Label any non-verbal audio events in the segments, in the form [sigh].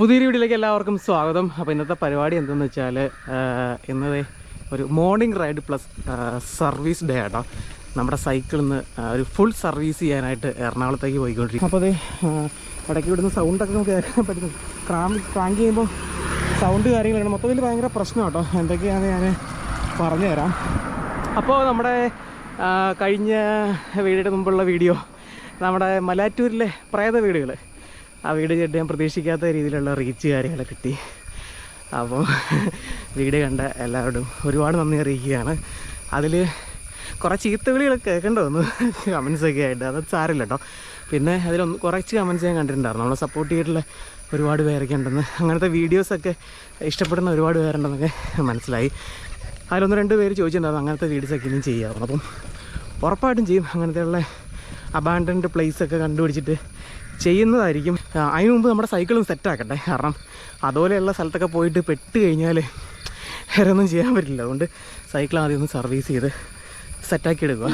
പുതിയൊരു വീട്ടിലേക്ക് എല്ലാവർക്കും സ്വാഗതം. അപ്പോൾ ഇന്നത്തെ പരിപാടി എന്തെന്ന് വെച്ചാൽ ഇന്നത്തെ ഒരു morning ride plus service day ആട്ടോ. നമ്മുടെ സൈക്കിളിൽ നിന്ന് ഒരു ഫുൾ സർവീസ് ചെയ്യാനായിട്ട് എറണാകുളത്തേക്ക് പോയിക്കൊണ്ടിരിക്കും അപ്പോൾ അത് ഇടയ്ക്ക് ഇവിടുന്ന് സൗണ്ടൊക്കെ നമുക്ക് കേൾക്കാൻ പറ്റുന്നു. ക്രാങ്ക് ക്രാങ്ക് ചെയ്യുമ്പോൾ സൗണ്ട് കാര്യങ്ങളാണ് മൊത്തത്തിൽ ഭയങ്കര പ്രശ്നം കേട്ടോ എന്തൊക്കെയാണ് ഞാൻ പറഞ്ഞുതരാം. അപ്പോൾ നമ്മുടെ കഴിഞ്ഞ വീഡിയോയുടെ മുമ്പുള്ള വീഡിയോ നമ്മുടെ മലാറ്റൂരിലെ പ്രേത വീടുകൾ ആ വീട് കേട്ട് ഞാൻ പ്രതീക്ഷിക്കാത്ത രീതിയിലുള്ള റീച്ച് കാര്യങ്ങൾ കിട്ടി. അപ്പോൾ വീഡിയോ കണ്ട എല്ലാവരോടും ഒരുപാട് നന്ദി അറിയിക്കുകയാണ്. അതിൽ കുറേ ചീത്തവിളികളൊക്കെ കേൾക്കേണ്ടി വന്നു. കമൻസൊക്കെ ആയിട്ട്. അത് സാരില്ല കേട്ടോ പിന്നെ അതിലൊന്ന് കുറച്ച് കമൻസ് ഞാൻ കണ്ടിട്ടുണ്ടായിരുന്നു. നമ്മളെ സപ്പോർട്ട് ചെയ്തിട്ടുള്ള ഒരുപാട് പേരൊക്കെ ഉണ്ടെന്ന്. അങ്ങനത്തെ വീഡിയോസൊക്കെ ഇഷ്ടപ്പെടുന്ന ഒരുപാട് പേരുണ്ടെന്നൊക്കെ മനസ്സിലായി. അതിലൊന്ന് രണ്ട് പേര് ചോദിച്ചിട്ടുണ്ടായിരുന്നു അങ്ങനത്തെ വീഡിയോസൊക്കെ ഇനിയും ചെയ്യാറുണ്ട് അപ്പം ഉറപ്പായിട്ടും ചെയ്യും. അങ്ങനത്തെയുള്ള അബാൻഡൻഡ് പ്ലേസൊക്കെ കണ്ടുപിടിച്ചിട്ട് ചെയ്യുന്നതായിരിക്കും. അതിന് മുമ്പ് നമ്മുടെ സൈക്കിളും സെറ്റാക്കട്ടെ കാരണം അതുപോലെയുള്ള സ്ഥലത്തൊക്കെ പോയിട്ട് പെട്ട് കഴിഞ്ഞാൽ വേറെ ഒന്നും ചെയ്യാൻ പറ്റില്ല. അതുകൊണ്ട് സൈക്കിൾ ആദ്യം ഒന്ന് സർവീസ് ചെയ്ത് സെറ്റാക്കി എടുക്കുക.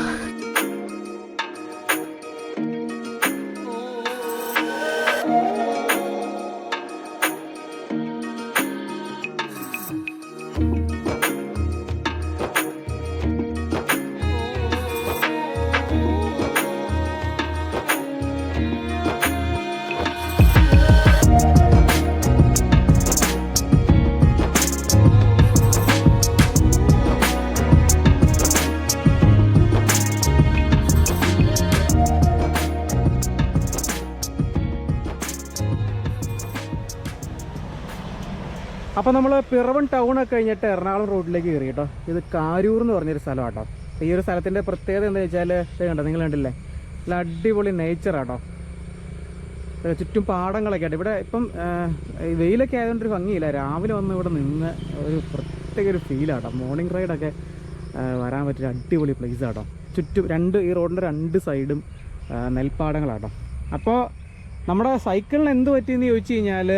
അപ്പോൾ നമ്മൾ പിറവൻ ഒക്കെ കഴിഞ്ഞിട്ട് എറണാകുളം റോഡിലേക്ക് കയറി കേട്ടോ. ഇത് കാരൂർ എന്ന് പറഞ്ഞൊരു സ്ഥലം കേട്ടോ. ഈ ഒരു സ്ഥലത്തിന്റെ പ്രത്യേകത എന്താ വെച്ചാൽ ഇത് കണ്ടോ നിങ്ങൾ കണ്ടില്ലേ? നല്ല അടിപൊളി നേച്ചർ കേട്ടോ. ചുറ്റും പാടങ്ങളൊക്കെ ആയിട്ട്. ഇവിടെ ഇപ്പം വെയിലൊക്കെ ആയതുകൊണ്ട് ഒരു ഭംഗിയില്ല. രാവിലെ വന്ന് ഇവിടെ നിന്ന് ഒരു പ്രത്യേക ഒരു ഫീലാട്ടോ മോർണിംഗ് റൈഡൊക്കെ വരാൻ പറ്റിയ അടിപൊളി പ്ലേസ് ആട്ടോ ചുറ്റും രണ്ട് ഈ റോഡിന്റെ രണ്ട് സൈഡും നെൽപ്പാടങ്ങളാട്ടോ അപ്പോൾ നമ്മുടെ സൈക്കിളിന് എന്ത് പറ്റിയെന്ന് ചോദിച്ചു കഴിഞ്ഞാൽ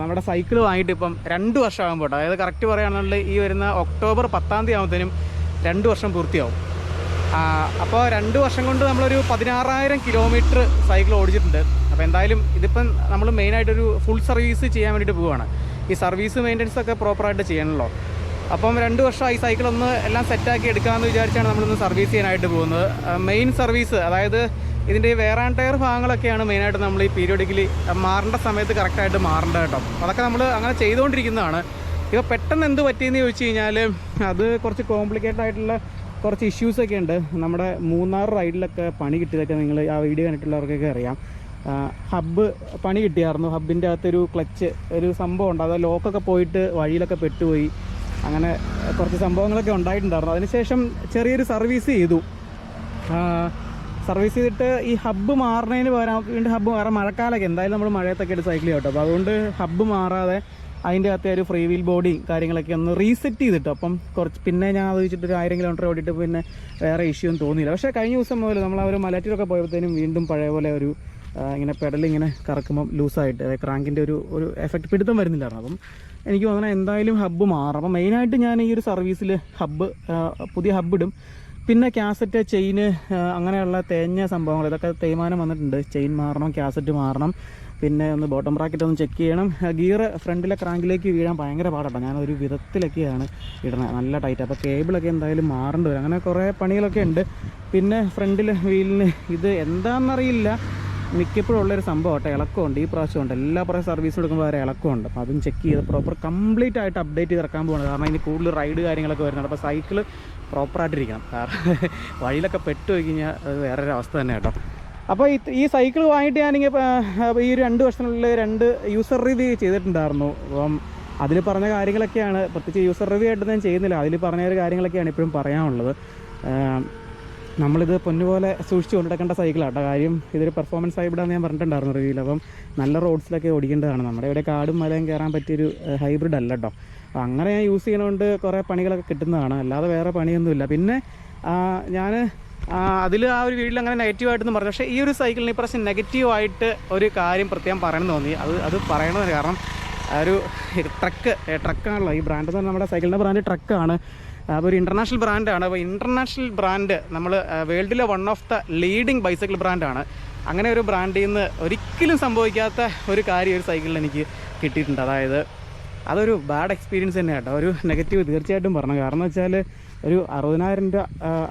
നമ്മുടെ സൈക്കിൾ വാങ്ങിയിട്ട് ഇപ്പം രണ്ട് വർഷമാകുമ്പോൾ കേട്ടോ അതായത് കറക്റ്റ് പറയുകയാണെന്നുണ്ടെങ്കിൽ ഈ വരുന്ന ഒക്ടോബർ പത്താം തീയതി ആകുമ്പോഴത്തേനും രണ്ട് വർഷം പൂർത്തിയാവും. അപ്പോൾ രണ്ട് വർഷം കൊണ്ട് നമ്മളൊരു പതിനാറായിരം കിലോമീറ്റർ സൈക്കിൾ ഓടിച്ചിട്ടുണ്ട്. അപ്പോൾ എന്തായാലും ഇതിപ്പം നമ്മൾ മെയിനായിട്ടൊരു ഫുൾ സർവീസ് ചെയ്യാൻ വേണ്ടിയിട്ട് പോവുകയാണ്. ഈ സർവീസ് മെയിന്റനൻസ് ഒക്കെ പ്രോപ്പറായിട്ട് ചെയ്യണമല്ലോ അപ്പം രണ്ട് വർഷം ഈ സൈക്കിൾ ഒന്ന് എല്ലാം സെറ്റാക്കി എടുക്കാമെന്ന് വിചാരിച്ചാണ് നമ്മളിന്ന് സർവീസ് ചെയ്യാനായിട്ട് പോകുന്നത്. മെയിൻ സർവീസ് അതായത് ഇതിന്റെ ഈ വേറാൻ ടയർ ഭാഗങ്ങളൊക്കെയാണ് മെയിനായിട്ട് നമ്മൾ ഈ പീരിയോഡിക്കലി മാറേണ്ട സമയത്ത് കറക്റ്റായിട്ട് മാറേണ്ടത് കേട്ടോ. അതൊക്കെ നമ്മൾ അങ്ങനെ ചെയ്തുകൊണ്ടിരിക്കുന്നതാണ്. ഇപ്പോൾ പെട്ടെന്ന് എന്ത് പറ്റിയെന്ന് ചോദിച്ചു കഴിഞ്ഞാൽ അത് കുറച്ച് കോംപ്ലിക്കേറ്റഡ് ആയിട്ടുള്ള കുറച്ച് ഇഷ്യൂസൊക്കെ ഉണ്ട്. നമ്മുടെ മൂന്നാർ റൈഡിലൊക്കെ പണി കിട്ടിയതൊക്കെ നിങ്ങൾ ആ വീഡിയോ കണ്ടിട്ടുള്ളവർക്കൊക്കെ അറിയാം. ഹബ്ബ് പണി കിട്ടിയായിരുന്നു. ഹബ്ബിന്റെ അകത്തൊരു ക്ലച്ച് ഒരു സംഭവം ഉണ്ട്. അത് ലോക്കൊക്കെ പോയിട്ട് വഴിയിലൊക്കെ പെട്ടുപോയി. അങ്ങനെ കുറച്ച് സംഭവങ്ങളൊക്കെ ഉണ്ടായിട്ടുണ്ടായിരുന്നു. അതിനുശേഷം ചെറിയൊരു സർവീസ് ചെയ്തു. സർവീസ് ചെയ്തിട്ട് ഈ ഹബ്ബ് മാറുന്നതിന് പകരം വീണ്ടും ഹബ്ബ് മാറാം. മഴക്കാലമൊക്കെ എന്തായാലും നമ്മൾ മഴയത്തൊക്കെ ആയിട്ട് സൈക്കിൾ ചെയ്യട്ടോ അപ്പോൾ അതുകൊണ്ട് ഹബ്ബ് മാറാതെ അതിന്റെ അകത്തെ ഒരു ഫ്രീ വീൽ ബോഡി കാര്യങ്ങളൊക്കെ ഒന്ന് റീസെറ്റ് ചെയ്തിട്ട്. അപ്പം കുറച്ച് പിന്നെ ഞാൻ അത് വെച്ചിട്ട് ഒരു ആയിരം കിലോമീറ്റർ ഓടിയിട്ട് പിന്നെ വേറെ ഇഷ്യൂ ഒന്നും തോന്നിയില്ല. പക്ഷേ കഴിഞ്ഞ ദിവസം മുതൽ നമ്മൾ ആ ഒരു മലയാറ്റൂരൊക്കെ പോയപ്പോഴത്തേനും വീണ്ടും പഴയ പോലെ ഒരു ഇങ്ങനെ പെഡൽ ഇങ്ങനെ കറക്കുമ്പം ലൂസായിട്ട് അതായത് ക്രാങ്കിന്റെ ഒരു ഒരു എഫക്റ്റ് പിടുത്തം വരുന്നില്ലായിരുന്നു. അപ്പം എനിക്ക് തോന്നുന്നത് എന്തായാലും ഹബ്ബ് മാറും. അപ്പം മെയിനായിട്ട് ഞാൻ ഈ ഒരു സർവീസിൽ ഹബ്ബ് പുതിയ ഹബ്ബ് ഇടും. പിന്നെ ക്യാസറ്റ് ചെയിന് അങ്ങനെയുള്ള തേഞ്ഞ സംഭവങ്ങൾ. ഇതൊക്കെ തേയ്മാനം വന്നിട്ടുണ്ട്. ചെയിൻ മാറണം ക്യാസറ്റ് മാറണം. പിന്നെ ഒന്ന് ബോട്ടം ബ്രാക്കറ്റ് ഒന്ന് ചെക്ക് ചെയ്യണം. ഗിയർ ഫ്രണ്ടിലെ ക്രാങ്കിലേക്ക് വീഴാൻ ഭയങ്കര പാടാട്ടോ. ഞാനൊരു വിധത്തിലൊക്കെയാണ് ഇടണത് നല്ല ടൈറ്റ്. അപ്പോൾ കേബിളൊക്കെ എന്തായാലും മാറേണ്ടി വരും. അങ്ങനെ കുറേ പണികളൊക്കെ ഉണ്ട്. പിന്നെ ഫ്രണ്ടിലെ വീലിന് ഇത് എന്താണെന്നറിയില്ല മിക്കപ്പോഴും ഉള്ളൊരു സംഭവം കേട്ടോ ഇളക്കമുണ്ട്. ഈ പ്രാവശ്യം ഉണ്ട് എല്ലാ പ്രാവശ്യം സർവീസ് കൊടുക്കുമ്പോൾ വരെ ഇളക്കമുണ്ട്. അപ്പോൾ അതും ചെക്ക് ചെയ്ത് പ്രോപ്പർ കംപ്ലീറ്റ് ആയിട്ട് അപ്ഡേറ്റ് ചെയ്ത് ഇറക്കാൻ പോകുന്നത് കാരണം ഇനി കൂടുതൽ റൈഡ് കാര്യങ്ങളൊക്കെ വരുന്നുണ്ട്. അപ്പോൾ സൈക്കിൾ പ്രോപ്പറായിട്ടിരിക്കണം കാരണം [laughs] വഴിയിലൊക്കെ പെട്ട് പോയി കഴിഞ്ഞാൽ അത് വേറൊരു അവസ്ഥ തന്നെ കേട്ടോ. അപ്പോൾ ഈ സൈക്കിൾ വാങ്ങിയിട്ട് ഞാനിങ്ങനെ ഈ രണ്ട് വർഷത്തിനുള്ളിൽ രണ്ട് യൂസർ റിവ്യൂ ചെയ്തിട്ടുണ്ടായിരുന്നു. അപ്പം അതിൽ പറഞ്ഞ കാര്യങ്ങളൊക്കെയാണ്. പ്രത്യേകിച്ച് യൂസർ റിവ്യൂ ആയിട്ട് ഞാൻ ചെയ്യുന്നില്ല. അതിൽ പറഞ്ഞ ഒരു കാര്യങ്ങളൊക്കെയാണ് ഇപ്പോഴും പറയാനുള്ളത്. നമ്മളിത് പൊന്നുപോലെ സൂക്ഷിച്ച് കൊണ്ടെടുക്കേണ്ട സൈക്കിളാട്ടോ കാര്യം ഇതൊരു പെർഫോമൻസ് ഹൈബ്രിഡാന്ന് ഞാൻ പറഞ്ഞിട്ടുണ്ടായിരുന്നു റിവ്യൂവിൽ അപ്പം നല്ല റോഡ്സിലൊക്കെ ഓടിക്കേണ്ടതാണ്. നമ്മുടെ ഇവിടെ കാടും മലയും കയറാൻ പറ്റിയൊരു ഹൈബ്രിഡ് അല്ല കേട്ടോ അങ്ങനെ ഞാൻ യൂസ് ചെയ്യണതുകൊണ്ട് കുറേ പണികളൊക്കെ കിട്ടുന്നതാണ്. അല്ലാതെ വേറെ പണിയൊന്നുമില്ല. പിന്നെ ഞാൻ അതിൽ ആ ഒരു വീട്ടിൽ അങ്ങനെ നെഗറ്റീവായിട്ടൊന്നും പറഞ്ഞു. പക്ഷേ ഈ ഒരു സൈക്കിളിന് ഇപ്രാവശ്യം നെഗറ്റീവായിട്ട് ഒരു കാര്യം പ്രത്യേകം പറയണമെന്ന് തോന്നി. അത് അത് പറയണമെന്ന് കാരണം ഒരു ട്രക്ക് ട്രക്കാണല്ലോ ഈ ബ്രാൻഡ് പറഞ്ഞാൽ നമ്മുടെ സൈക്കിളിന്റെ ബ്രാൻഡ് ട്രക്കാണ് അപ്പോൾ ഒരു ഇന്റർനാഷണൽ ബ്രാൻഡാണ് അപ്പോൾ ഇന്റർനാഷണൽ ബ്രാൻഡ് നമ്മൾ വേൾഡിലെ one of the leading bicycle ബ്രാൻഡാണ് അങ്ങനെ ഒരു ബ്രാൻഡിൽ നിന്ന് ഒരിക്കലും സംഭവിക്കാത്ത ഒരു കാര്യം ഒരു സൈക്കിളിൽ എനിക്ക് കിട്ടിയിട്ടുണ്ട്. അതായത് അതൊരു ബാഡ് എക്സ്പീരിയൻസ് തന്നെ കേട്ടോ. ഒരു നെഗറ്റീവ് തീർച്ചയായിട്ടും പറഞ്ഞു. കാരണം വെച്ചാൽ ഒരു അറുപതിനായിരം രൂപ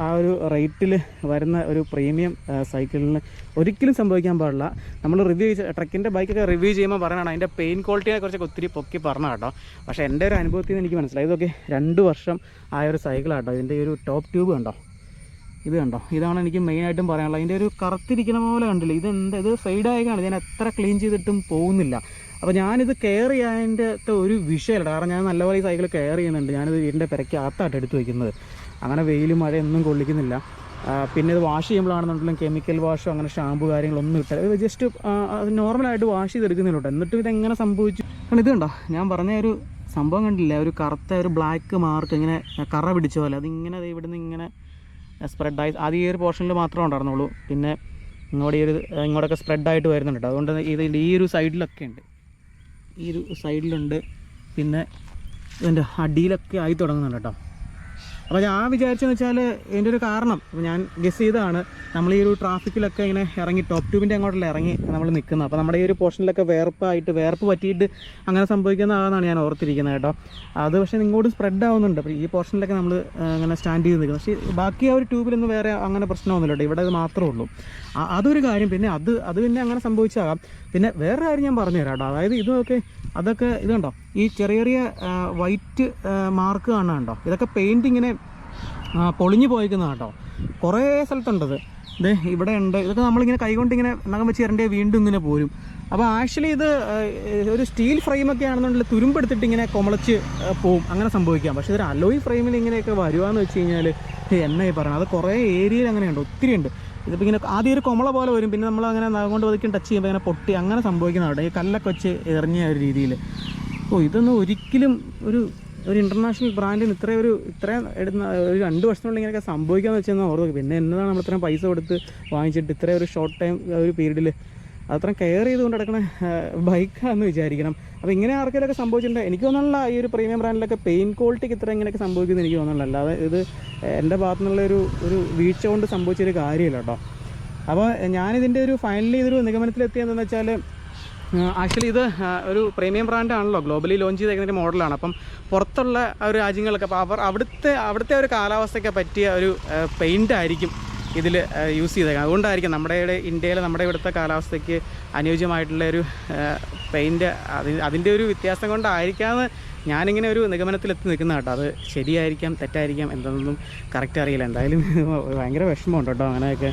ആ, ഒരു റേറ്റിൽ വരുന്ന ഒരു പ്രീമിയം സൈക്കിളിന് ഒരിക്കലും സംഭവിക്കാൻ പാടില്ല. നമ്മൾ റിവ്യൂ ട്രക്കിന്റെ ബൈക്കൊക്കെ റിവ്യൂ ചെയ്യുമ്പോൾ പറയണം അതിന്റെ പെയിൻ ക്വാളിറ്റിയെ കുറിച്ചൊക്കെ ഒത്തിരി പൊക്കി പറഞ്ഞ കേട്ടോ. പക്ഷേ എന്റെ ഒരു അനുഭവത്തിൽ നിന്ന് എനിക്ക് മനസ്സിലായി. ഇതൊക്കെ രണ്ട് വർഷം ആയ ഒരു സൈക്കിളാട്ടോ ഇതിന്റെ ഒരു ടോപ്പ് ട്യൂബ് കണ്ടോ? ഇത് കണ്ടോ? ഇതാണ് എനിക്ക് മെയിനായിട്ടും പറയാനുള്ളത്. അതിന്റെ ഒരു കറുത്തിരിക്കുന്ന പോലെ കണ്ടില്ല? ഇത് എന്താ ഇത് ഫെയ്ഡായി കാണും ഞാൻ എത്ര ക്ലീൻ ചെയ്തിട്ടും പോകുന്നില്ല. അപ്പോൾ ഞാനിത് കെയർ ചെയ്യാന്റെ ഒരു വിഷയമല്ല. കാരണം ഞാൻ നല്ലപോലെ ഈ സൈക്കിൾ കെയർ ചെയ്യുന്നുണ്ട്. ഞാനിത് വീടിന്റെ പെരക്കകത്തായിട്ട് എടുത്തു വയ്ക്കുന്നത് അങ്ങനെ വെയിലും മഴയൊന്നും കൊള്ളിക്കുന്നില്ല. പിന്നെ ഇത് വാഷ് ചെയ്യുമ്പോഴാണെന്നുണ്ടെങ്കിലും കെമിക്കൽ വാഷോ അങ്ങനെ ഷാമ്പു കാര്യങ്ങളൊന്നും ഇട്ടില്ല ഇത് ജസ്റ്റ് നോർമലായിട്ട് വാഷ് ചെയ്തെടുക്കുന്നില്ല എന്നിട്ടും ഇതെങ്ങനെ സംഭവിച്ചു? കാരണം ഇത് കണ്ടോ? ഞാൻ പറഞ്ഞ ഒരു സംഭവം കണ്ടില്ല? ഒരു കറുത്ത ഒരു ബ്ലാക്ക് മാർക്ക് ഇങ്ങനെ കറ പിടിച്ച പോലെ. അതിങ്ങനെ ദേ ഇവിടുന്ന് ഇങ്ങനെ സ്പ്രെഡായി അത് ഈ ഒരു പോർഷനിൽ മാത്രമേ ഉണ്ടായിരുന്നുള്ളൂ. പിന്നെ ഇങ്ങോട്ട് ഈ ഒരു ഇങ്ങോട്ടൊക്കെ സ്പ്രെഡായിട്ട് വരുന്നുണ്ട് അതുകൊണ്ട് ഇത് ഈ ഒരു സൈഡിലൊക്കെ ഉണ്ട്. ഈ ഒരു സൈഡിലുണ്ട് പിന്നെ ഇതിന്റെ അടിയിലൊക്കെ ആയി തുടങ്ങുന്നുണ്ട് കേട്ടോ. അപ്പോൾ ഞാൻ വിചാരിച്ചെന്ന് വെച്ചാൽ എന്റെ ഒരു കാരണം ഞാൻ ഗസ് ചെയ്തതാണ് നമ്മൾ ഈ ഒരു ട്രാഫിക്കിലൊക്കെ ഇങ്ങനെ ഇറങ്ങി ടോപ്പ് ട്യൂബിന്റെ അങ്ങോട്ടല്ല ഇറങ്ങി നമ്മൾ നിൽക്കുന്നത്. അപ്പോൾ നമ്മുടെ ഈ ഒരു പോർഷനിലൊക്കെ വേർപ്പായിട്ട് വേർപ്പ് പറ്റിയിട്ട് അങ്ങനെ സംഭവിക്കുന്നതാണെന്നാണ് ഞാൻ ഓർത്തിരിക്കുന്നത് കേട്ടോ. അത് പക്ഷേ ഇങ്ങോട്ട് സ്പ്രെഡ് ആവുന്നുണ്ട്. അപ്പോൾ ഈ പോർഷനിലൊക്കെ നമ്മൾ അങ്ങനെ സ്റ്റാൻഡ് ചെയ്ത് നിൽക്കുന്നത് പക്ഷേ ബാക്കി ആ ഒരു ട്യൂബിലൊന്നും വേറെ അങ്ങനെ പ്രശ്നമൊന്നുമില്ല കേട്ടോ. ഇവിടെ അത് മാത്രമേ ഉള്ളൂ. അതൊരു കാര്യം. പിന്നെ അത് അത് പിന്നെ അങ്ങനെ സംഭവിച്ചാകാം. പിന്നെ വേറെ കാര്യം ഞാൻ പറഞ്ഞു തരാം കേട്ടോ. അതായത് ഇതൊക്കെ അതൊക്കെ ഇത് കണ്ടോ ഈ ചെറിയ ചെറിയ വൈറ്റ് മാർക്ക് കാണാനുണ്ടോ ഇതൊക്കെ പെയിന്റ് ഇങ്ങനെ പൊളിഞ്ഞു പോയിക്കുന്നതാണ് കേട്ടോ. കുറേ സ്ഥലത്തുണ്ടത്. ഇത് ഇവിടെ ഉണ്ട് ഇതൊക്കെ നമ്മളിങ്ങനെ കൈകൊണ്ട് ഇങ്ങനെ നഖം വെച്ച് തരണ്ടേ വീണ്ടും ഇങ്ങനെ പോരും. അപ്പോൾ ആക്ച്വലി ഇത് ഒരു സ്റ്റീൽ ഫ്രെയിമൊക്കെ ആണെന്നുണ്ടെങ്കിൽ തുരുമ്പെടുത്തിട്ട് ഇങ്ങനെ കൊമളച്ച് പോവും. അങ്ങനെ സംഭവിക്കാം. പക്ഷേ ഇതൊരു അലോയ് ഫ്രെയിമിൽ ഇങ്ങനെയൊക്കെ വരുവാന്ന് വെച്ച് കഴിഞ്ഞാൽ എന്നെ പറയണം അത് കുറേ ഏരിയയിൽ അങ്ങനെയുണ്ട്. ഒത്തിരി ഉണ്ട്. ഇതിപ്പോൾ ഇങ്ങനെ ആദ്യം ഒരു കൊമള പോലെ വരും. പിന്നെ നമ്മൾ അങ്ങനെ നഖം കൊണ്ട് പതുക്കെ ടച്ച് ചെയ്യുമ്പോൾ ഇങ്ങനെ പൊട്ടി. അങ്ങനെ സംഭവിക്കുന്നതാണ് ഈ കല്ലൊക്കെ വെച്ച് എറിഞ്ഞ ഒരു രീതിയിൽ ഓ ഇതൊന്നും ഒരിക്കലും ഒരു ഒരു ഇന്റർനാഷണൽ ബ്രാൻഡിന് ഇത്രയും ഒരു ഇത്രയും എടുന്ന ഒരു രണ്ട് വർഷത്തിനുള്ളിൽ ഇങ്ങനെയൊക്കെ സംഭവിക്കാന്ന് വെച്ചാൽ ഓർക്കും പിന്നെ എന്നതാണ് നമ്മൾ ഇത്രയും പൈസ കൊടുത്ത് വാങ്ങിച്ചിട്ട് ഇത്രയും ഒരു ഷോർട്ട് ടൈം ഒരു പീരീഡിൽ അത്ര കെയർ ചെയ്തുകൊണ്ട് നടക്കുന്ന ബൈക്കാണെന്ന് വിചാരിക്കണം. അപ്പോൾ ഇങ്ങനെ ആർക്കെങ്കിലൊക്കെ സംഭവിച്ചിട്ടുണ്ട്. എനിക്ക് തോന്നുന്നില്ല ഈ ഒരു പ്രീമിയം ബ്രാൻഡിലൊക്കെ പെയിൻ ക്വാളിറ്റിക്ക് ഇത്ര ഇങ്ങനെയൊക്കെ സംഭവിക്കുന്നത് എനിക്ക് തോന്നുന്നില്ല. അല്ലാതെ ഇത് എന്റെ ഭാഗത്തു നിന്നുള്ള ഒരു ഒരു വീഴ്ച കൊണ്ട് സംഭവിച്ചൊരു കാര്യമില്ല കേട്ടോ. അപ്പോൾ ഞാനിതിന്റെ ഒരു ഫൈനലി ഇതൊരു നിഗമനത്തിലെത്തിയതെന്ന് വെച്ചാൽ ആക്ച്വലി ഇത് ഒരു പ്രീമിയം ബ്രാൻഡ് ആണല്ലോ ഗ്ലോബലി ലോഞ്ച് ചെയ്തേക്കുന്ന മോഡലാണ്. അപ്പം പുറത്തുള്ള ഒരു രാജ്യങ്ങളൊക്കെ അപ്പോൾ അവർ അവിടുത്തെ അവിടുത്തെ ഒരു കാലാവസ്ഥയ്ക്ക് പറ്റിയ ഒരു പെയിന്റ് ആയിരിക്കും ഇതിൽ യൂസ് ചെയ്തേക്കുന്നത്. അതുകൊണ്ടായിരിക്കും നമ്മുടെ ഇന്ത്യയിലെ നമ്മുടെ ഇവിടുത്തെ കാലാവസ്ഥയ്ക്ക് അനുയോജ്യമായിട്ടുള്ള ഒരു പെയിന്റ് അതി അതിന്റെ ഒരു വ്യത്യാസം കൊണ്ടായിരിക്കാമെന്ന് ഞാനിങ്ങനെ ഒരു നിഗമനത്തിലെത്തി നിൽക്കുന്ന കേട്ടോ. അത് ശരിയായിരിക്കാം തെറ്റായിരിക്കാം എന്തെന്നൊന്നും കറക്റ്റ് അറിയില്ല. എന്തായാലും ഭയങ്കര വിഷമമുണ്ട് കേട്ടോ അങ്ങനെയൊക്കെ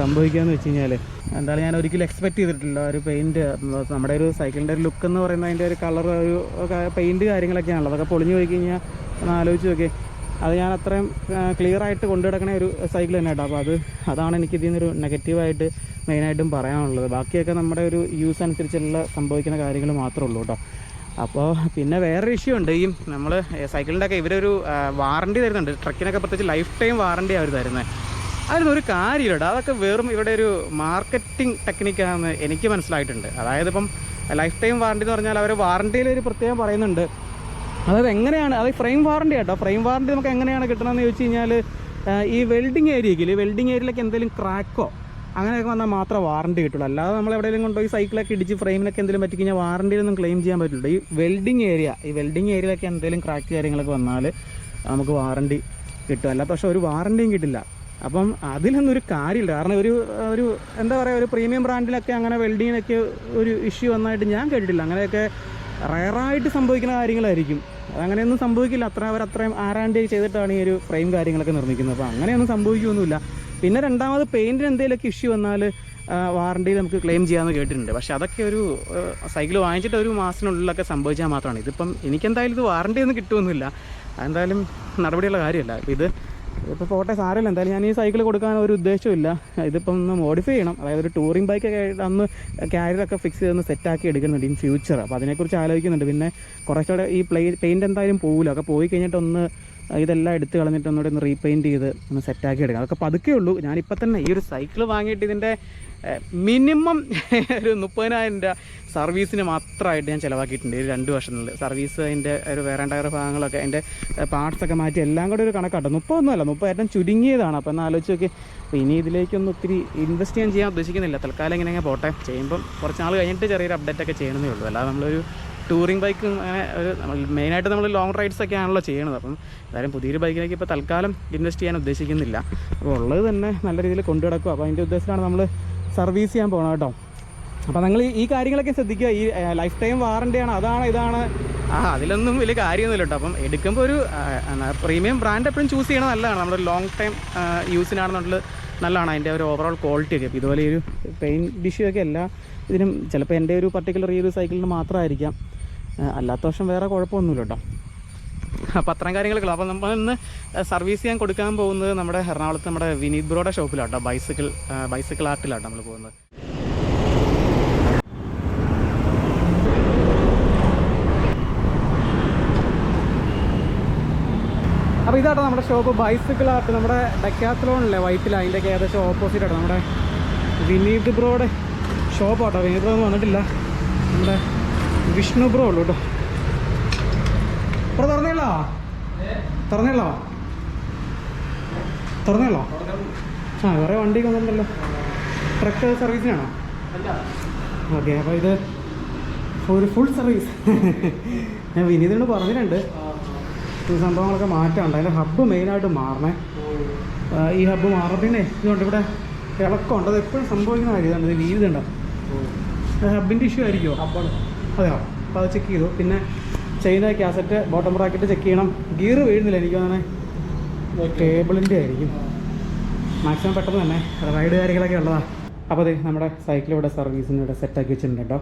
സംഭവിക്കുകയെന്ന് വെച്ച് കഴിഞ്ഞാൽ എന്തായാലും ഞാൻ ഒരിക്കലും എക്സ്പെക്ട് ചെയ്തിട്ടില്ല. ഒരു പെയിന്റ് നമ്മുടെ ഒരു സൈക്കിളിന്റെ ഒരു ലുക്ക് എന്ന് പറയുന്നത് അതിന്റെ ഒരു കളർ ഒരു പെയിന്റ് കാര്യങ്ങളൊക്കെയാണല്ലോ. അതൊക്കെ പൊളിഞ്ഞു പോയി കഴിഞ്ഞാൽ ഒന്ന് ആലോചിച്ച് അത് ഞാൻ അത്രയും ക്ലിയർ ആയിട്ട് കൊണ്ടു കിടക്കണ ഒരു സൈക്കിൾ തന്നെ കേട്ടോ. അപ്പോൾ അത് അതാണ് എനിക്ക് ഇതിൽ നിന്നൊരു നെഗറ്റീവായിട്ട് മെയിനായിട്ടും പറയാനുള്ളത്. ബാക്കിയൊക്കെ നമ്മുടെ ഒരു യൂസ് അനുസരിച്ചുള്ള സംഭവിക്കുന്ന കാര്യങ്ങൾ മാത്രമേ ഉള്ളൂ കേട്ടോ. അപ്പോൾ പിന്നെ വേറൊരു ഇഷ്യൂ ഉണ്ട്. ഈ നമ്മൾ സൈക്കിളിന്റെ ഒക്കെ ഇവരൊരു വാറണ്ടി തരുന്നുണ്ട്. ട്രക്കിനൊക്കെ പ്രത്യേകിച്ച് ലൈഫ് ടൈം വാറണ്ടി അവർ തരുന്നത് അതിനൊന്നും ഒരു കാര്യമില്ല അതൊക്കെ വെറും ഇവിടെ ഒരു മാർക്കറ്റിംഗ് ടെക്നിക്കാണെന്ന് എനിക്ക് മനസ്സിലായിട്ടുണ്ട്. അതായത് ഇപ്പം ലൈഫ് ടൈം വാറണ്ടി എന്ന് പറഞ്ഞാൽ അവർ വാറണ്ടിയിൽ ഒരു പ്രത്യേകം പറയുന്നുണ്ട്. അതായത് എങ്ങനെയാണ് അത് ഫ്രെയിം വാറണ്ടി കേട്ടോ ഫ്രെയിം വാറണ്ടി നമുക്ക് എങ്ങനെയാണ് കിട്ടണമെന്ന് ചോദിച്ചു കഴിഞ്ഞാൽ ഈ വെൽഡിങ് ഏരിയയിൽ വെൽഡിങ് ഏരിയയിലൊക്കെ എന്തെങ്കിലും ക്രാക്കോ അങ്ങനെയൊക്കെ വന്നാൽ മാത്രമേ വാറണ്ടി കിട്ടുള്ളൂ. അല്ലാതെ നമ്മൾ എവിടെയെങ്കിലും കൊണ്ടുപോയി സൈക്കിളൊക്കെ ഇടിച്ച് ഫ്രെയിമിനൊക്കെ എന്തെങ്കിലും പറ്റി കഴിഞ്ഞാൽ വാറണ്ടിയിലൊന്നും ക്ലെയിം ചെയ്യാൻ പറ്റില്ല. ഈ വെൽഡിങ് ഏരിയ ഈ വെൽഡിങ് ഏരിയയിലൊക്കെ എന്തെങ്കിലും ക്രാക്ക് കാര്യങ്ങളൊക്കെ വന്നാൽ നമുക്ക് വാറണ്ടി കിട്ടും. അല്ലാത്ത പക്ഷേ ഒരു വാറണ്ടിയും കിട്ടില്ല. അപ്പം അതിലൊന്നൊരു കാര്യമില്ല കാരണം ഒരു ഒരു എന്താ പറയുക ഒരു പ്രീമിയം ബ്രാൻഡിലൊക്കെ അങ്ങനെ വെൽഡിങ്ങിനൊക്കെ ഒരു ഇഷ്യൂ വന്നായിട്ട് ഞാൻ കേട്ടിട്ടില്ല. അങ്ങനെയൊക്കെ റയറായിട്ട് സംഭവിക്കുന്ന കാര്യങ്ങളായിരിക്കും. അതങ്ങനെയൊന്നും സംഭവിക്കില്ല. അത്ര അവർ അത്രയും ആരാണ്ട് ചെയ്തിട്ടാണ് ഈ ഒരു ഫ്രെയിം കാര്യങ്ങളൊക്കെ നിർമ്മിക്കുന്നത്. അപ്പോൾ അങ്ങനെയൊന്നും സംഭവിക്കുകയൊന്നുമില്ല പിന്നെ രണ്ടാമത് പെയിന്റിന് എന്തെങ്കിലുമൊക്കെ ഇഷ്യൂ വന്നാൽ വാറണ്ടിയിൽ നമുക്ക് ക്ലെയിം ചെയ്യാമെന്ന് കേട്ടിട്ടുണ്ട്. പക്ഷേ അതൊക്കെ ഒരു സൈക്കിൾ വാങ്ങിച്ചിട്ട് ഒരു മാസത്തിനുള്ളിലൊക്കെ സംഭവിച്ചാൽ മാത്രമാണ്. ഇതിപ്പം എനിക്കെന്തായാലും ഇത് വാറണ്ടി ഒന്നും കിട്ടുമൊന്നുമില്ല എന്തായാലും നടപടിയുള്ള കാര്യമല്ല. ഇത് ഇതിപ്പോൾ പോട്ടെ സാരമില്ല. എന്തായാലും ഞാൻ ഈ സൈക്കിൾ കൊടുക്കാൻ ഒരു ഉദ്ദേശമില്ല ഇതിപ്പം ഒന്ന് മോഡിഫൈ ചെയ്യണം. അതായത് ഒരു ടൂറിംഗ് ബൈക്കൊക്കെ ആയിട്ട് അന്ന് ക്യാരിയറൊക്കെ ഫിക്സ് ചെയ്തൊന്ന് സെറ്റാക്കി എടുക്കുന്നുണ്ട് ഇൻ ഫ്യൂച്ചർ അപ്പോൾ അതിനെക്കുറിച്ച് ആലോചിക്കുന്നുണ്ട്. പിന്നെ കുറച്ചുകൂടെ ഈ പ്ലേ പെയിന്റ് എന്തായാലും പോകില്ല ഒക്കെ പോയി കഴിഞ്ഞിട്ട് ഒന്ന് ഇതെല്ലാം എടുത്ത് കളഞ്ഞിട്ട് ഒന്നുകൂടെ ഒന്ന് റീപെയിന്റ് ചെയ്ത് ഒന്ന് സെറ്റാക്കി എടുക്കാം അതൊക്കെ പതുക്കേ ഉള്ളൂ. ഞാനിപ്പോൾ തന്നെ ഈ ഒരു സൈക്കിൾ വാങ്ങിയിട്ട് ഇതിന്റെ മിനിമം [laughs] ഒരു മുപ്പതിനായിരം രൂപ സർവീസിന് മാത്രമായിട്ട് ഞാൻ ചിലവാക്കിയിട്ടുണ്ട്. ഒരു രണ്ട് വർഷത്തിനുള്ളിൽ. സർവീസ് അതിന്റെ ഒരു വേറെ ഭാഗങ്ങളൊക്കെ അതിന്റെ പാർട്സൊക്കെ മാറ്റി എല്ലാം കൂടെ ഒരു കണക്കാട്ടോ. മുപ്പതൊന്നുമല്ല ഏറ്റവും ചുരുങ്ങിയതാണ്. അപ്പോൾ എന്നാൽ ആലോചിച്ച് നോക്കി. അപ്പോൾ ഇനി ഇതിലേക്കൊന്നും ഒത്തിരി ഇൻവെസ്റ്റ് ചെയ്യാൻ ചെയ്യാൻ ഉദ്ദേശിക്കുന്നില്ല. തൽക്കാലം ഇങ്ങനെ അങ്ങ് പോട്ടെ. ചെയ്യുമ്പം കുറച്ച് നാൾ കഴിഞ്ഞിട്ട് ചെറിയൊരു അപ്ഡേറ്റ് ഒക്കെ ചെയ്യണമെന്നേ ഉള്ളൂ. അല്ലാതെ നമ്മളൊരു ടൂറിംഗ് ബൈക്കും അങ്ങനെ ഒരു മെയിനായിട്ട് നമ്മൾ ലോങ് റൈഡ്സ് ഒക്കെ ആണല്ലോ ചെയ്യണത്. അപ്പം എന്തായാലും പുതിയൊരു ബൈക്കിലേക്ക് ഇപ്പോൾ തൽക്കാലം ഇൻവെസ്റ്റ് ചെയ്യാൻ ഉദ്ദേശിക്കുന്നില്ല. അപ്പോൾ ഉള്ളത് തന്നെ നല്ല രീതിയിൽ കൊണ്ടു കിടക്കും അപ്പോൾ അതിന്റെ ഉദ്ദേശത്തിലാണ് നമ്മൾ സർവീസ് ചെയ്യാൻ പോകണം കേട്ടോ. അപ്പോൾ നിങ്ങൾ ഈ കാര്യങ്ങളൊക്കെ ശ്രദ്ധിക്കുക. ഈ ലൈഫ് ടൈം വാറണ്ടിയാണ് അതാണ് ഇതാണ്. ആ അതിലൊന്നും വലിയ കാര്യമൊന്നുമില്ല കേട്ടോ. അപ്പം എടുക്കുമ്പോൾ ഒരു പ്രീമിയം ബ്രാൻഡ് എപ്പോഴും ചൂസ് ചെയ്യണം നല്ലതാണ്. നമ്മുടെ ലോങ് ടൈം യൂസിനാണെന്നുള്ളത് നല്ലതാണ്. അതിന്റെ ഒരു ഓവറോൾ ക്വാളിറ്റി ഒക്കെ. ഇതുപോലെ ഒരു പെയിൻ ഡിഷ്യൂ ഒക്കെ എല്ലാ ഇതിനും ചിലപ്പോൾ എന്റെ ഒരു പർട്ടിക്കുലർ ഈ ഒരു സൈക്കിളിന് മാത്രമായിരിക്കാം. അല്ലാത്ത വർഷം വേറെ കുഴപ്പമൊന്നുമില്ല കേട്ടോ. അപ്പോൾ അത്രയും കാര്യങ്ങളൊക്കെ അപ്പോൾ നമ്മൾ ഇന്ന് സർവീസ് ചെയ്യാൻ കൊടുക്കാൻ പോകുന്നത് നമ്മുടെ എറണാകുളത്ത് നമ്മുടെ വിനീത് ബ്രോയുടെ ഷോപ്പിലാട്ടോ. ബൈസിക്കിൾ ബൈസിക്കിൾ ആർട്ടിലാട്ടോ നമ്മൾ പോകുന്നത്. അപ്പോൾ ഇതാട്ടോ നമ്മുടെ ഷോപ്പ്. ബൈസിക്കിൾ ആർട്ട് നമ്മുടെ ഡെക്കാത്തലോണല്ലേ വൈറ്റിൽ അതിന്റെയൊക്കെ ഏകദേശം ഓപ്പോസിറ്റ് ആട്ടോ നമ്മുടെ വിനീത് ബ്രോയുടെ ഷോപ്പാട്ടോ. വിനീത് ബ്രോ ഒന്നും വന്നിട്ടില്ല. നമ്മുടെ വിഷ്ണു ബ്രോ ഉള്ളൂ കേട്ടോ തുറന്നല്ലോ തുറന്നല്ലോ തുറന്നേളോ? ആ കുറേ വണ്ടി വന്നിട്ടുണ്ടല്ലോ. ട്രക്ക് സർവീസിനാണോ ഓക്കെ അപ്പോൾ ഇത് ഒരു ഫുൾ സർവീസ് ഞാൻ വിനീതിനോട് പറഞ്ഞിട്ടുണ്ട്. സംഭവങ്ങളൊക്കെ മാറ്റാണ്ട് അതിന്റെ ഹബ്ബ് മെയിനായിട്ട് മാറണേ. ഈ ഹബ്ബ് മാറത്തിനെ ഇതുകൊണ്ട് ഇവിടെ ഇളക്കമുണ്ട്. അത് എപ്പോഴും സംഭവിക്കുന്ന കാര്യമാണ്. ഇത് ലീവ് ഹബ്ബിന്റെ ഇഷ്യൂ ആയിരിക്കുമോ അതെയോ? അപ്പോൾ അത് ചെക്ക് ചെയ്തു. പിന്നെ chain cassette bottom bracket check ചെയ്യണം. ഗിയർ വീഴുന്നില്ല എനിക്ക് അങ്ങനെ ടേബിളിന്റെ ആയിരിക്കും. മാക്സിമം പെട്ടെന്ന് തന്നെ റൈഡ് കാര്യങ്ങളൊക്കെ ഉള്ളതാണ് അപ്പോൾ അതെ നമ്മുടെ സൈക്കിളിവിടെ സർവീസിന് ഇവിടെ സെറ്റാക്കി വെച്ചിട്ടുണ്ട് കേട്ടോ.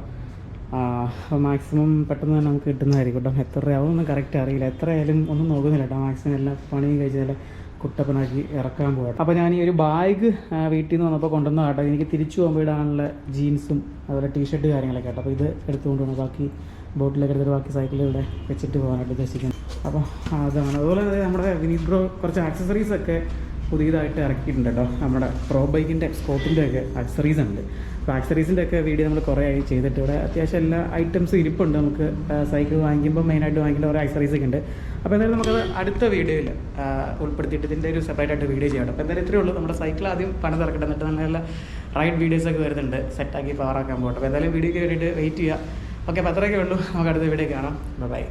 അപ്പോൾ മാക്സിമം പെട്ടെന്ന് തന്നെ നമുക്ക് കിട്ടുന്നതായിരിക്കും കേട്ടോ. എത്ര ഒന്നും കറക്റ്റ് അറിയില്ല. എത്ര ആയാലും ഒന്നും നോക്കുന്നില്ല കേട്ടോ. മാക്സിമം എല്ലാം പണിയും കഴിച്ചാൽ കുട്ടപ്പനാക്കി ഇറക്കാൻ പോകട്ടെ അപ്പോൾ ഞാൻ ഈ ഒരു ബാഗ് വീട്ടിൽ നിന്ന് വന്നപ്പോൾ കൊണ്ടുവന്ന കേട്ടോ. എനിക്ക് തിരിച്ചു പോകുമ്പോൾ ഇടാനുള്ള ജീൻസും അതുപോലെ ടീഷർട്ട് കാര്യങ്ങളൊക്കെ കേട്ടോ. അപ്പോൾ ഇത് എടുത്തുകൊണ്ട് വന്നു. ബാക്കി ബോട്ടിലൊക്കെ എടുത്തിട്ട് ബാക്കി സൈക്കിൾ ഇവിടെ വെച്ചിട്ട് പോകാനായിട്ട് ഉദ്ദേശിക്കുന്നത് അപ്പോൾ അതാണ്. അതുപോലെ തന്നെ നമ്മുടെ വിനീത് ബ്രോ കുറച്ച് ആക്സസറീസ് ഒക്കെ പുതിയതായിട്ട് ഇറക്കിയിട്ടുണ്ട് കേട്ടോ നമ്മുടെ പ്രോ ബൈക്കിന്റെ സ്കോപ്പിന്റെ ഒക്കെ ആക്സറീസ് ഉണ്ട്. അപ്പോൾ ആക്സറീസിന്റെ ഒക്കെ വീഡിയോ നമ്മൾ കുറേ ആയി ചെയ്തിട്ട് ഇവിടെ അത്യാവശ്യം എല്ലാ ഐറ്റംസും ഇരിപ്പുണ്ട്. നമുക്ക് സൈക്കിൾ വാങ്ങിക്കുമ്പോൾ മെയിനായിട്ട് വാങ്ങിക്കുന്ന ഓരോ ആക്സറീസ് ഒക്കെ ഉണ്ട്. അപ്പോൾ എന്തായാലും നമുക്കത് അടുത്ത വീഡിയോയിൽ ഉൾപ്പെടുത്തിയിട്ട് ഇതിന്റെ ഒരു സെപ്പറേറ്റ് ആയിട്ട് വീഡിയോ ചെയ്യാം അപ്പോൾ എന്തായാലും ഇത്രയേ ഉള്ളൂ. നമ്മുടെ സൈക്കിൾ ആദ്യം പണി തിറക്കട്ടെ എന്നിട്ട് നല്ല റൈഡ് വീഡിയോസൊക്കെ വരുന്നുണ്ട്. സെറ്റാക്കി പവറാക്കാൻ പോകട്ടെ. അപ്പോൾ എന്തായാലും വീഡിയോ വേണ്ടിയിട്ട് വെയിറ്റ് ചെയ്യുക. ഓക്കെ അപ്പോൾ അത്രയൊക്കെ ഉള്ളൂ. നമുക്ക് അടുത്ത വീഡിയോ കാണാം. ബൈ